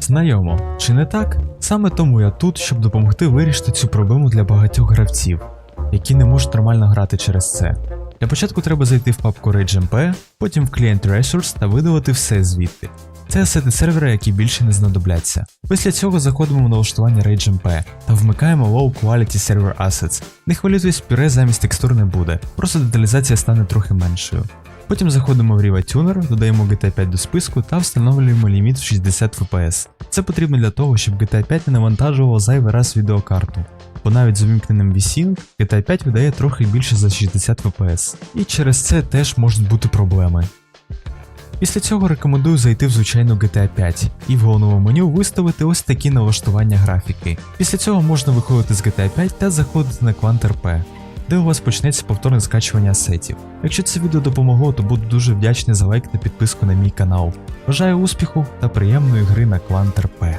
Знайомо, чи не так? Саме тому я тут, щоб допомогти вирішити цю проблему для багатьох гравців, які не можуть нормально грати через це. Для початку треба зайти в папку RageMP, потім в Client Resource та видалити все звідти. Це асети сервера, які більше не знадобляться. Після цього заходимо в налаштування RageMP та вмикаємо Low Quality Server Assets. Не хвилюйтесь, пюре замість текстур не буде, просто деталізація стане трохи меншою. Потім заходимо в Riva Tuner, додаємо GTA 5 до списку та встановлюємо ліміт в 60 FPS. Це потрібно для того, щоб GTA 5 не навантажував зайвий раз відеокарту. Бо навіть з увімкненим VSync GTA 5 видає трохи більше за 60 FPS. І через це теж можуть бути проблеми. Після цього рекомендую зайти в звичайну GTA 5 і в головному меню виставити ось такі налаштування графіки. Після цього можна виходити з GTA 5 та заходити на Quant.rp, де у вас почнеться повторне скачування сетів. Якщо це відео допомогло, то буду дуже вдячний за лайк та підписку на мій канал. Бажаю успіху та приємної гри на Quant.rp.